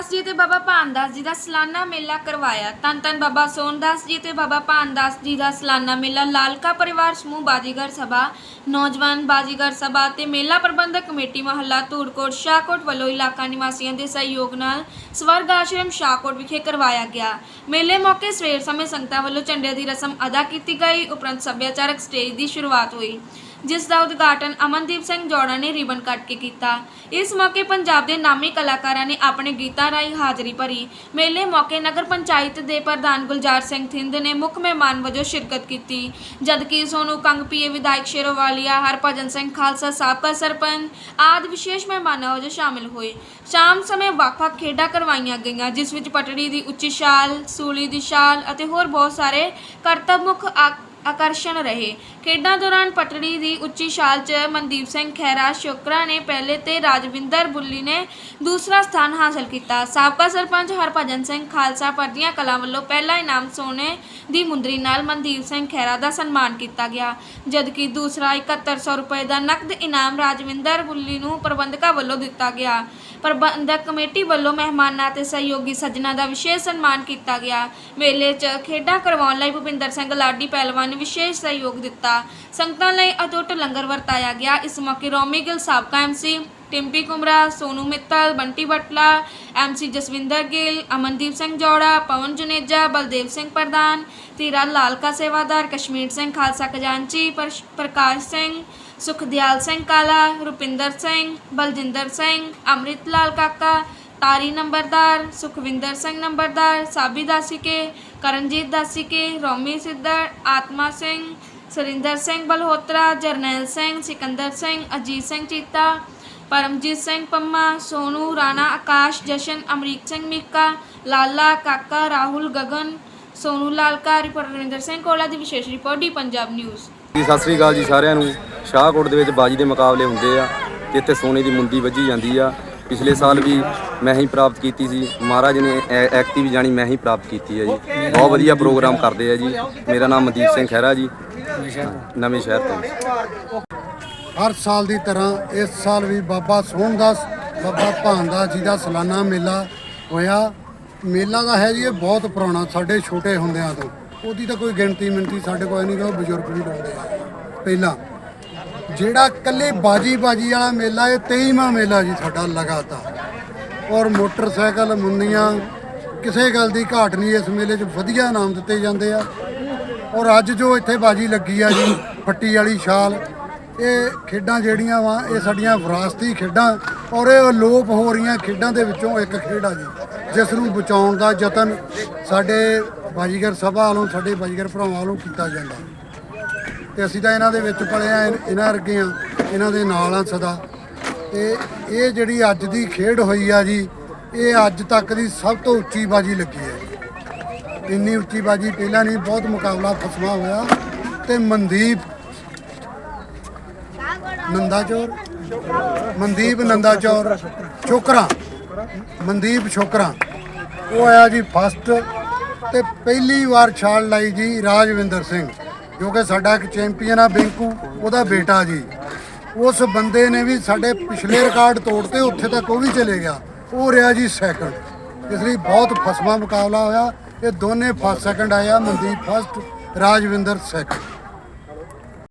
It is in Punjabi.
ਸੋਨਦਾਸ ਜੀ ਤੇ ਬਾਬਾ ਭਾਨਦਾਸ ਜੀ ਦਾ ਸਾਲਾਨਾ ਮੇਲਾ ਕਰਵਾਇਆ। ਧੰਨ ਧੰਨ ਬਾਬਾ ਸੋਨਦਾਸ ਜੀ ਤੇ ਬਾਬਾ ਭਾਨਦਾਸ ਜੀ ਦਾ ਸਾਲਾਨਾ ਮੇਲਾ। ਲਾਲਕਾ ਪਰਿਵਾਰ ਸਮੂਹ ਬਾਜੀਗਰ ਸਭਾ, ਨੌਜਵਾਨ ਬਾਜੀਗਰ ਸਭਾ ਤੇ ਮੇਲਾ ਪ੍ਰਬੰਧਕ ਕਮੇਟੀ ਮਹੱਲਾ ਧੂੜਕੋਟ ਸ਼ਾਹਕੋਟ ਵੱਲੋਂ ਇਲਾਕਾ ਨਿਵਾਸੀਆਂ ਦੇ ਸਹਿਯੋਗ ਨਾਲ ਸਵਰਗ ਆਸ਼ਰਮ ਸ਼ਾਹਕੋਟ ਵਿਖੇ ਕਰਵਾਇਆ ਗਿਆ। ਮੇਲੇ ਮੌਕੇ ਸਵੇਰ ਸਮੇਂ ਸੰਗਤਾਂ ਵੱਲੋਂ ਝੰਡੇ ਦੀ ਰਸਮ ਅਦਾ ਕੀਤੀ ਗਈ। ਉਪਰੰਤ ਸੱਭਿਆਚਾਰਕ ਸਟੇਜ ਦੀ ਸ਼ੁਰੂਆਤ ਹੋਈ। ਜਿਸ ਦਾ ਉਦਘਾਟਨ ਅਮਨਦੀਪ ਸਿੰਘ ਜੋੜਾ ਨੇ ਰਿਬਨ ਕੱਟ ਕੇ ਕੀਤਾ। ਇਸ ਮੌਕੇ ਪੰਜਾਬ ਦੇ ਨਾਮੀ ਕਲਾਕਾਰਾਂ ਨੇ ਆਪਣੇ ਗੀਤਾਂ ਰਾਹੀਂ ਹਾਜ਼ਰੀ ਭਰੀ। ਮੇਲੇ ਮੌਕੇ ਨਗਰ ਪੰਚਾਇਤ ਦੇ ਪ੍ਰਧਾਨ ਗੁਲਜ਼ਾਰ ਸਿੰਘ ਥਿੰਦ ਨੇ ਮੁੱਖ ਮਹਿਮਾਨ ਵਜੋਂ ਸ਼ਿਰਕਤ ਕੀਤੀ। ਜਦਕਿ ਸੋਨੂ ਕੰਗਪੀਏ ਵਿਧਾਇਕ ਸ਼ੇਰੋਵਾਲੀਆ, ਹਰਭਜਨ ਸਿੰਘ ਖਾਲਸਾ, ਸਾਬਕਾ ਸਰਪੰਚ ਆਦਿ ਵਿਸ਼ੇਸ਼ ਮਹਿਮਾਨਾਂ ਵਜੋਂ ਸ਼ਾਮਿਲ ਹੋਏ। ਸ਼ਾਮ ਸਮੇਂ ਵੱਖ-ਵੱਖ ਖੇਡਾਂ ਕਰਵਾਈਆਂ ਗਈਆਂ, ਜਿਸ ਵਿੱਚ ਪਟੜੀ ਦੀ ਉੱਚੀ ਛਾਲ, ਸੂਲੀ ਦੀ ਛਾਲ ਅਤੇ ਹੋਰ ਬਹੁਤ ਸਾਰੇ ਕਰਤੱਵ ਮੁੱਖ ਆਕ- ਆਕਰਸ਼ਣ ਰਹੇ। ਖੇਡਾਂ ਦੌਰਾਨ ਪਟੜੀ ਦੀ ਉੱਚੀ ਛਾਲ 'ਚ ਮਨਦੀਪ ਸਿੰਘ ਖਹਿਰਾ, ਸ਼ੋਕਰਾ ਨੇ ਪਹਿਲੇ ਤੇ ਰਾਜਵਿੰਦਰ ਬੁੱਲੀ ਨੇ ਦੂਸਰਾ ਸਥਾਨ ਹਾਸਲ ਕੀਤਾ। ਸਾਬਕਾ ਸਰਪੰਚ ਹਰਭਜਨ ਸਿੰਘ ਖਾਲਸਾ ਪਰਦੀਆਂ ਕਲਾਂ ਵੱਲੋਂ ਪਹਿਲਾ ਇਨਾਮ ਸੋਨੇ ਦੀ ਮੁੰਦਰੀ ਨਾਲ ਮਨਦੀਪ ਸਿੰਘ ਖਹਿਰਾ ਦਾ ਸਨਮਾਨ ਕੀਤਾ ਗਿਆ। ਜਦਕਿ ਦੂਸਰਾ 7100 ਰੁਪਏ ਦਾ ਨਕਦ ਇਨਾਮ ਰਾਜਵਿੰਦਰ ਬੁੱਲੀ ਨੂੰ ਪ੍ਰਬੰਧਕਾਂ ਵੱਲੋਂ ਦਿੱਤਾ ਗਿਆ। ਪ੍ਰਬੰਧਕ ਕਮੇਟੀ ਵੱਲੋਂ ਮਹਿਮਾਨਾਂ ਤੇ ਸਹਿਯੋਗੀ ਸੱਜਣਾ ਦਾ ਵਿਸ਼ੇਸ਼ ਸਨਮਾਨ ਕੀਤਾ ਗਿਆ। ਮੇਲੇ 'ਚ ਖੇਡਾਂ ਕਰਵਾਉਣ ਲਈ ਭੁਪਿੰਦਰ ਸਿੰਘ ਲਾਡੀ ਪਹਿਲਵਾਨ ਨੇ ਵਿਸ਼ੇਸ਼ ਸਹਿਯੋਗ ਦਿੱਤਾ। ਸੰਗਤਾਂ ਲਈ ਅਟੁੱਟ ਲੰਗਰ ਵਰਤਾਇਆ ਗਿਆ। ਇਸ ਮੌਕੇ ਰੋਮੀ ਗਿੱਲ, ਸਾਬਕਾ ਐਮਸੀ ਟਿੰਪੀ ਕੁਮਰਾ ਸੋਨੂ ਮਿੱਤਲ, ਬੰਟੀ ਬਟਲਾ ਐਮਸੀ ਜਸਵਿੰਦਰ ਗਿੱਲ, ਅਮਨਦੀਪ ਸਿੰਘ ਜੋੜਾ, ਪਵਨ ਜੁਨੇਜਾ, ਬਲਦੇਵ ਸਿੰਘ ਪ੍ਰਧਾਨ ਤੀਰਾ ਲਾਲਕਾ ਸੇਵਾਦਾਰ, ਕਸ਼ਮੀਰ ਸਿੰਘ ਖਾਲਸਾ ਖਜ਼ਾਨਚੀ ਪ੍ਰਸ਼- ਪ੍ਰਕਾਸ਼ ਸਿੰਘ, ਸੁਖਦਿਆਲ ਸਿੰਘ ਕਾਲਾ, ਰੁਪਿੰਦਰ ਸਿੰਘ, ਬਲਜਿੰਦਰ ਸਿੰਘ, ਅੰਮ੍ਰਿਤ ਲਾਲ ਕਾਕਾ, ਤਾਰੀ ਨੰਬਰਦਾਰ, ਸੁਖਵਿੰਦਰ ਸਿੰਘ ਨੰਬਰਦਾਰ, ਸਾਬੀ ਦਾਸੀਕੇ ਕਰਨਜੀਤ ਦਾਸੀਕੇ ਰੋਮੀ ਸਿੱਧਰ, ਆਤਮਾ ਸਿੰਘ, ਸੁਰਿੰਦਰ ਸਿੰਘ ਬਲਹੋਤਰਾ, ਜਰਨੈਲ ਸਿੰਘ, ਸਿਕੰਦਰ ਸਿੰਘ, ਅਜੀਤ ਸਿੰਘ ਚੀਤਾ, ਪਰਮਜੀਤ ਸਿੰਘ ਪੰਮਾ, ਸੋਨੂ, ਰਾਣਾ ਆਕਾਸ਼, ਜਸ਼ਨ, ਅਮਰੀਕ ਸਿੰਘ ਮੀਕਾ, ਲਾਲਾ, ਕਾਕਾ, ਰਾਹੁਲ, ਗਗਨ, ਸੋਨੂ ਲਾਲਕਾ ਰਿਪੋਰਟਰ ਰਵਿੰਦਰ ਸਿੰਘ ਕੋਲਾ ਦੀ ਵਿਸ਼ੇਸ਼ ਰਿਪੋਰਟ ਡੀ ਪੰਜਾਬ ਨਿਊਜ਼। ਜੀ, ਸਤਿ ਸ੍ਰੀ ਅਕਾਲ ਜੀ ਸਾਰਿਆਂ ਨੂੰ। ਸ਼ਾਹਕੋਟ ਦੇ ਵਿੱਚ ਬਾਜੀ ਦੇ ਮੁਕਾਬਲੇ ਹੁੰਦੇ ਆ, ਜਿੱਥੇ ਸੋਨੇ ਦੀ ਮੁੰਦੀ ਵੱਜੀ ਜਾਂਦੀ ਆ। ਪਿਛਲੇ ਸਾਲ ਵੀ ਮੈਂ ਹੀ ਪ੍ਰਾਪਤ ਕੀਤੀ ਸੀ। ਮਹਾਰਾਜ ਨੇ ਐ- ਐਕਟਿਵ ਜਾਣੀ ਮੈਂ ਹੀ ਪ੍ਰਾਪਤ ਕੀਤੀ ਹੈ ਜੀ। ਬਹੁਤ ਵਧੀਆ ਪ੍ਰੋਗਰਾਮ ਕਰਦੇ ਆ ਜੀ। ਮੇਰਾ ਨਾਮ ਮਨਦੀਪ ਸਿੰਘ ਖਹਿਰਾ ਜੀ। ਨਵੇਂ ਸ਼ਹਿਰ ਤੋਂ। ਹਰ ਸਾਲ ਦੀ ਤਰ੍ਹਾਂ ਇਸ ਸਾਲ ਵੀ ਬਾਬਾ ਸੋਹਣਦਾਸ, ਬਾਬਾ ਭਾਨਦਾਸ ਜੀ ਦਾ ਸਾਲਾਨਾ ਮੇਲਾ ਹੋਇਆ। ਮੇਲਾ ਦਾ ਹੈ ਜੀ, ਇਹ ਬਹੁਤ ਪੁਰਾਣਾ, ਸਾਡੇ ਛੋਟੇ ਹੁੰਦਿਆਂ ਤੋਂ। ਉਹਦੀ ਤਾਂ ਕੋਈ ਗਿਣਤੀ ਮਿੰਤੀ ਸਾਡੇ ਕੋਲ ਨਹੀਂ ਕਿ ਉਹ ਬਜ਼ੁਰਗ ਵੀ ਲਾਉਂਦੇ ਆ। ਪਹਿਲਾਂ ਜਿਹੜਾ ਕੱਲੇ ਬਾਜੀ ਬਾਜੀ ਵਾਲਾ ਮੇਲਾ, ਇਹ 23ਵਾਂ ਮੇਲਾ ਜੀ ਸਾਡਾ ਲਗਾਤਾਰ। ਔਰ ਮੋਟਰਸਾਈਕਲ ਮੁੰਨੀਆਂ ਕਿਸੇ ਗੱਲ ਦੀ ਘਾਟ ਨਹੀਂ, ਇਸ ਮੇਲੇ 'ਚ ਵਧੀਆ ਇਨਾਮ ਦਿੱਤੇ ਜਾਂਦੇ ਆ। ਔਰ ਅੱਜ ਜੋ ਇੱਥੇ ਬਾਜੀ ਲੱਗੀ ਆ ਜੀ, ਫੱਟੀ ਵਾਲੀ ਛਾਲ, ਇਹ ਖੇਡਾਂ ਜਿਹੜੀਆਂ ਵਾ, ਇਹ ਸਾਡੀਆਂ ਵਿਰਾਸਤੀ ਖੇਡਾਂ ਔਰ ਇਹ ਅਲੋਪ ਹੋ ਰਹੀਆਂ ਖੇਡਾਂ ਦੇ ਵਿੱਚੋਂ ਇੱਕ ਖੇਡ ਆ ਜੀ, ਜਿਸ ਨੂੰ ਬਚਾਉਣ ਦਾ ਯਤਨ ਸਾਡੇ ਬਾਜੀਗਰ ਸਭਾ ਵੱਲੋਂ, ਸਾਡੇ ਬਾਜੀਗਰ ਭਰਾਵਾਂ ਵੱਲੋਂ ਕੀਤਾ ਜਾਂਦਾ। ਤੇ ਅਸੀਂ ਤਾਂ ਇਹਨਾਂ ਦੇ ਵਿੱਚ ਪਲੇ ਆ ਇਹਨਾਂ ਵਰਗੇ ਆ ਇਹਨਾਂ ਦੇ ਨਾਲ ਆ ਸਦਾ। ਤੇ ਇਹ ਜਿਹੜੀ ਅੱਜ ਦੀ ਖੇਡ ਹੋਈ ਆ ਜੀ, ਇਹ ਅੱਜ ਤੱਕ ਦੀ ਸਭ ਤੋਂ ਉੱਚੀ ਬਾਜੀ ਲੱਗੀ ਹੈ ਇੰਨੀ ਉੱਚੀ ਬਾਜੀ, ਪਹਿਲਾਂ ਨਹੀਂ, ਬਹੁਤ ਮੁਕਾਬਲਾ ਫਸਵਾ ਹੋਇਆ। ਤੇ ਮਨਦੀਪ, ਨੰਦਾਚੌਰ ਮਨਦੀਪ ਨੰਦਾਚੌਰ ਛੋਕਰਾ, ਮਨਦੀਪ ਛੋਕਰਾ। ਉਹ ਆਇਆ ਜੀ ਫਸਟ ਤੇ ਪਹਿਲੀ ਵਾਰ ਛਾਲ ਲਾਈ ਜੀ ਰਾਜਵਿੰਦਰ ਸਿੰਘ, ਜੋ ਕਿ ਸਾਡਾ ਇੱਕ ਚੈਂਪੀਅਨ ਆ ਬਿੰਕੂ, ਉਹਦਾ ਬੇਟਾ ਜੀ। ਉਸ ਬੰਦੇ ਨੇ ਵੀ ਸਾਡੇ ਪਿਛਲੇ ਰਿਕਾਰਡ ਤੋੜਤੇ ਉੱਥੇ ਤੱਕ ਉਹ ਵੀ ਚਲੇ ਗਿਆ। ਉਹ ਰਿਹਾ ਜੀ ਸੈਕੰਡ ਇਸ ਲਈ ਬਹੁਤ ਫਸਵਾ ਮੁਕਾਬਲਾ ਹੋਇਆ। ਇਹ ਦੋਨੇ ਫਸਟ ਸੈਕੰਡ ਆਇਆ ਮਨਦੀਪ ਫਸਟ ਰਾਜਵਿੰਦਰ ਸੈਕੰਡ